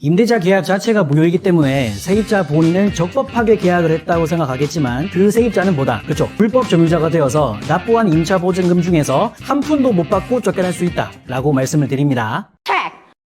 임대차 계약 자체가 무효이기 때문에 세입자 본인은 적법하게 계약을 했다고 생각하겠지만 그 세입자는 뭐다? 그렇죠. 불법 점유자가 되어서 납부한 임차 보증금 중에서 한 푼도 못 받고 쫓겨날 수 있다 라고 말씀을 드립니다.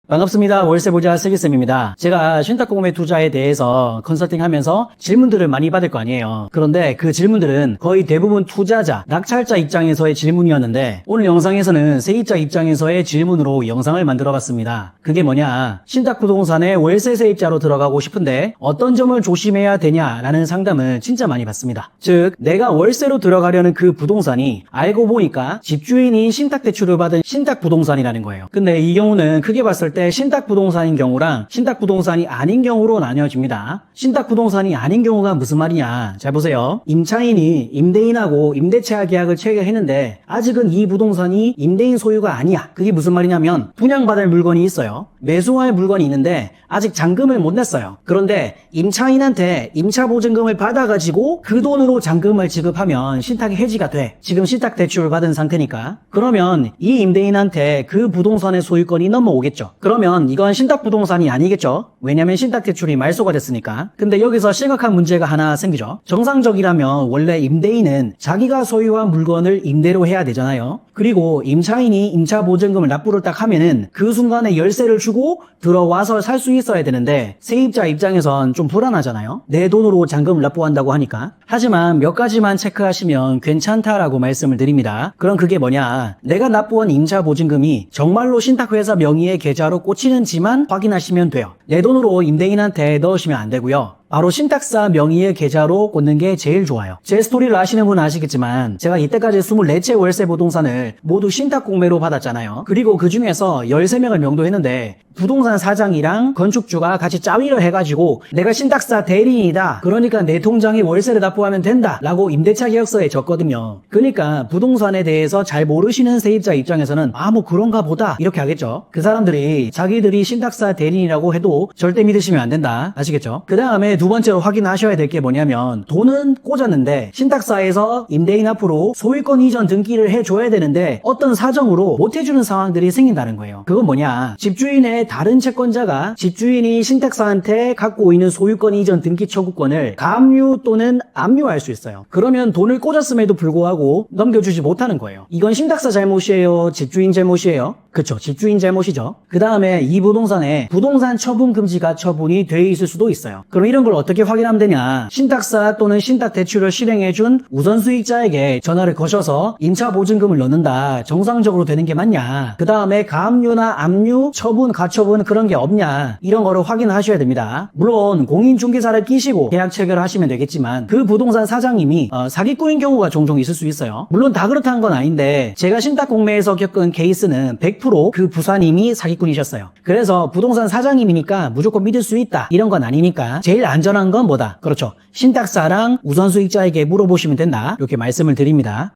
반갑습니다. 월세 보자 슬기쌤입니다. 제가 신탁공매 투자에 대해서 컨설팅 하면서 질문들을 많이 받을 거 아니에요. 그런데 그 질문들은 거의 대부분 투자자, 낙찰자 입장에서의 질문이었는데 오늘 영상에서는 세입자 입장에서의 질문으로 영상을 만들어 봤습니다. 그게 뭐냐? 신탁부동산에 월세 세입자로 들어가고 싶은데 어떤 점을 조심해야 되냐라는 상담을 진짜 많이 받습니다. 즉, 내가 월세로 들어가려는 그 부동산이 알고 보니까 집주인이 신탁대출을 받은 신탁부동산이라는 거예요. 근데 이 경우는 크게 봤을 때 신탁 부동산인 경우랑 신탁 부동산이 아닌 경우로 나뉘어집니다. 신탁 부동산이 아닌 경우가 무슨 말이냐? 잘 보세요. 임차인이 임대인하고 임대차 계약을 체결했는데 아직은 이 부동산이 임대인 소유가 아니야. 그게 무슨 말이냐면 분양받을 물건이 있어요. 매수할 물건이 있는데 아직 잔금을 못 냈어요. 그런데 임차인한테 임차 보증금을 받아가지고 그 돈으로 잔금을 지급하면 신탁이 해지가 돼. 지금 신탁 대출을 받은 상태니까. 그러면 이 임대인한테 그 부동산의 소유권이 넘어오겠죠. 그러면 이건 신탁 부동산이 아니겠죠. 왜냐면 신탁 대출이 말소가 됐으니까. 근데 여기서 심각한 문제가 하나 생기죠. 정상적이라면 원래 임대인은 자기가 소유한 물건을 임대로 해야 되잖아요. 그리고 임차인이 임차 보증금을 납부를 딱 하면은 그 순간에 열쇠를 주고 들어와서 살 수 있어야 되는데 세입자 입장에선 좀 불안하잖아요. 내 돈으로 잔금을 납부한다고 하니까. 하지만 몇 가지만 체크하시면 괜찮다라고 말씀을 드립니다. 그럼 그게 뭐냐? 내가 납부한 임차 보증금이 정말로 신탁회사 명의의 계좌로 꽂히는지만 확인하시면 돼요. 내 돈으로 임대인한테 넣으시면 안 되고요. 바로 신탁사 명의의 계좌로 꽂는 게 제일 좋아요. 제 스토리를 아시는 분은 아시겠지만 제가 이때까지 24채 월세 부동산을 모두 신탁 공매로 받았잖아요. 그리고 그 중에서 13명을 명도했는데 부동산 사장이랑 건축주가 같이 짜위를 해가지고 내가 신탁사 대리인이다. 그러니까 내 통장에 월세를 납부하면 된다. 라고 임대차 계약서에 적거든요. 그러니까 부동산에 대해서 잘 모르시는 세입자 입장에서는 아 뭐 그런가 보다 이렇게 하겠죠. 그 사람들이 자기들이 신탁사 대리인이라고 해도 절대 믿으시면 안 된다. 아시겠죠? 그 다음에 두 번째로 확인하셔야 될 게 뭐냐면 돈은 꽂았는데 신탁사에서 임대인 앞으로 소유권 이전 등기를 해줘야 되는데 어떤 사정으로 못 해주는 상황들이 생긴다는 거예요. 그건 뭐냐? 집주인의 다른 채권자가 집주인이 신탁사한테 갖고 있는 소유권 이전 등기 청구권을 감유 또는 압류할 수 있어요. 그러면 돈을 꽂았음에도 불구하고 넘겨주지 못하는 거예요. 이건 신탁사 잘못이에요? 집주인 잘못이에요? 그쵸. 집주인 잘못이죠. 그 다음에 이 부동산에 부동산 처분 금지가 처분이 돼 있을 수도 있어요. 그럼 이런 걸 어떻게 확인하면 되냐? 신탁사 또는 신탁 대출을 실행해준 우선 수익자에게 전화를 거셔서 임차 보증금을 넣는다. 정상적으로 되는 게 맞냐? 그 다음에 가압류나 압류, 처분, 가처분 그런 게 없냐? 이런 거를 확인하셔야 됩니다. 물론 공인중개사를 끼시고 계약 체결을 하시면 되겠지만 그 부동산 사장님이 어, 사기꾼인 경우가 종종 있을 수 있어요. 물론 다 그렇다는 건 아닌데 제가 신탁 공매에서 겪은 케이스는 100%그 부사님이 사기꾼이셨어요. 그래서 부동산 사장님이니까 무조건 믿을 수 있다 이런 건 아니니까 제일 안전한 건 뭐다? 그렇죠. 신탁사랑 우선 수익자에게 물어보시면 된다. 이렇게 말씀을 드립니다.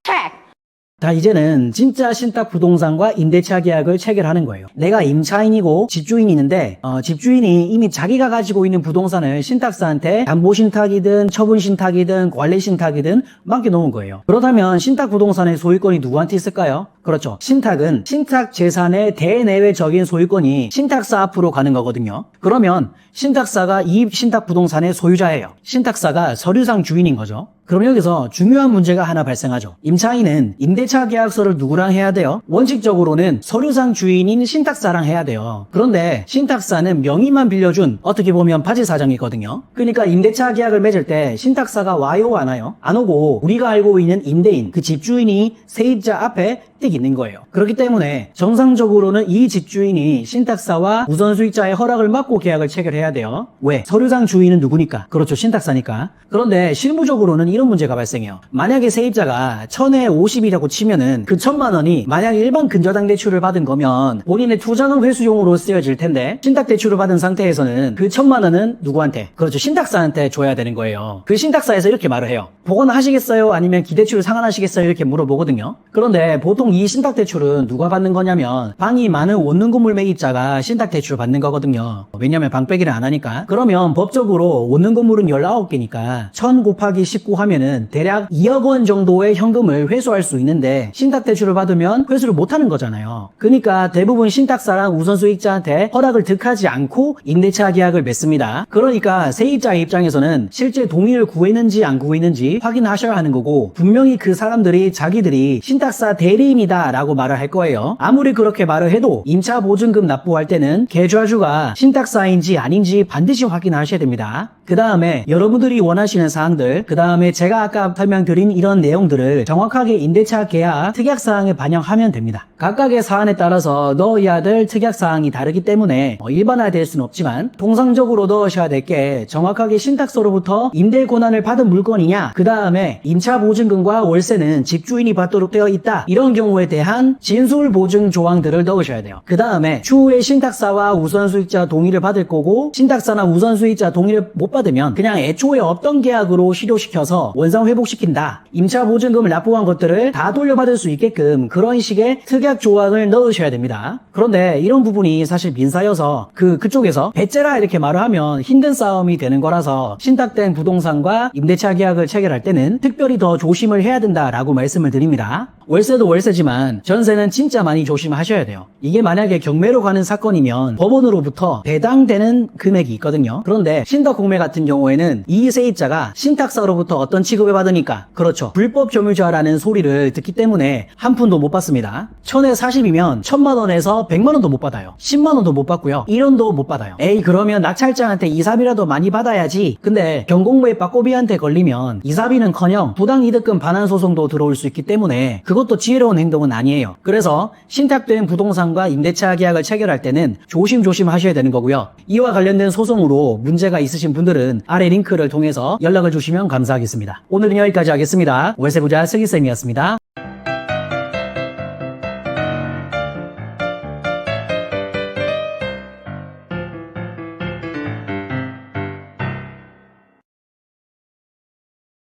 자, 이제는 진짜 신탁 부동산과 임대차 계약을 체결하는 거예요. 내가 임차인이고 집주인이 있는데, 어, 집주인이 이미 자기가 가지고 있는 부동산을 신탁사한테 담보 신탁이든 처분 신탁이든 관리 신탁이든 맡겨놓은 거예요. 그렇다면 신탁 부동산의 소유권이 누구한테 있을까요? 그렇죠. 신탁은 신탁 재산의 대내외적인 소유권이 신탁사 앞으로 가는 거거든요. 그러면 신탁사가 이 신탁 부동산의 소유자예요. 신탁사가 서류상 주인인 거죠. 그럼 여기서 중요한 문제가 하나 발생하죠. 임차인은 임대차 계약서를 누구랑 해야 돼요? 원칙적으로는 서류상 주인인 신탁사랑 해야 돼요. 그런데 신탁사는 명의만 빌려준 어떻게 보면 바지 사장이거든요. 그러니까 임대차 계약을 맺을 때 신탁사가 와요 안 와요? 안 오고 우리가 알고 있는 임대인 그 집주인이 세입자 앞에 띡 있는 거예요. 그렇기 때문에 정상적으로는 이 집주인이 신탁사와 우선 수익자의 허락을 받고 계약을 체결해야 돼요. 왜? 서류상 주인은 누구니까? 그렇죠. 신탁사니까. 그런데 실무적으로는 이런 문제가 발생해요. 만약에 세입자가 천에 50이라고 치면은 그 천만 원이 만약 일반 근저당 대출을 받은 거면 본인의 투자금 회수용으로 쓰여질 텐데 신탁 대출을 받은 상태에서는 그 천만 원은 누구한테? 그렇죠. 신탁사한테 줘야 되는 거예요. 그 신탁사에서 이렇게 말을 해요. 복원하시겠어요? 아니면 기대출을 상환하시겠어요? 이렇게 물어보거든요. 그런데 보통 이 신탁 대출은 누가 받는 거냐면 방이 많은 원룸 건물 매입자가 신탁 대출을 받는 거거든요. 왜냐면 방 빼기를 안 하니까. 그러면 법적으로 원룸 건물은 19개니까 1000 곱하기 19 하면 하면은 대략 2억 원 정도의 현금을 회수할 수 있는데 신탁 대출을 받으면 회수를 못 하는 거잖아요. 그러니까 대부분 신탁사랑 우선 수익자한테 허락을 득하지 않고 임대차 계약을 맺습니다. 그러니까 세입자 입장에서는 실제 동의를 구했는지 안 구했는지 확인하셔야 하는 거고 분명히 그 사람들이 자기들이 신탁사 대리인이다 라고 말을 할 거예요. 아무리 그렇게 말을 해도 임차 보증금 납부할 때는 계좌주가 신탁사인지 아닌지 반드시 확인하셔야 됩니다. 그 다음에 여러분들이 원하시는 사항들, 그 다음에 제가 아까 설명드린 이런 내용들을 정확하게 임대차 계약 특약사항에 반영하면 됩니다. 각각의 사안에 따라서 넣어야 될 특약사항이 다르기 때문에 뭐 일반화될 수는 없지만 통상적으로 넣으셔야 될 게 정확하게 신탁서로부터 임대 권한을 받은 물건이냐, 그 다음에 임차 보증금과 월세는 집주인이 받도록 되어 있다. 이런 경우에 대한 진술 보증 조항들을 넣으셔야 돼요. 그 다음에 추후에 신탁사와 우선수익자 동의를 받을 거고 신탁사나 우선수익자 동의를 못 받 으면 그냥 애초에 없던 계약으로 실효시켜서 원상 회복시킨다. 임차 보증금을 납부한 것들을 다 돌려받을 수 있게끔 그런 식의 특약 조항을 넣으셔야 됩니다. 그런데 이런 부분이 사실 민사여서 그 그쪽에서 배째라 이렇게 말을 하면 힘든 싸움이 되는 거라서 신탁된 부동산과 임대차 계약을 체결할 때는 특별히 더 조심을 해야 된다라고 말씀을 드립니다. 월세도 월세지만 전세는 진짜 많이 조심하셔야 돼요. 이게 만약에 경매로 가는 사건이면 법원으로부터 배당되는 금액이 있거든요. 그런데 신탁 공매 같은 경우에는 이 세입자가 신탁사로부터 어떤 취급을 받으니까 그렇죠. 불법 점유자라는 소리를 듣기 때문에 한 푼도 못 받습니다. 천에 40이면 천만 원에서 백만 원도 못 받아요. 10만 원도 못 받고요. 1원도 못 받아요. 에이 그러면 낙찰자한테 이사비라도 많이 받아야지. 근데 경공무에 빠꼬비한테 걸리면 이사비는커녕 부당이득금 반환 소송도 들어올 수 있기 때문에 그것도 지혜로운 행동은 아니에요. 그래서 신탁된 부동산과 임대차 계약을 체결할 때는 조심조심 하셔야 되는 거고요. 이와 관련된 소송으로 문제가 있으신 분들은 아래 링크를 통해서 연락을 주시면 감사하겠습니다. 오늘은 여기까지 하겠습니다. 월세부자 슬기쌤이었습니다.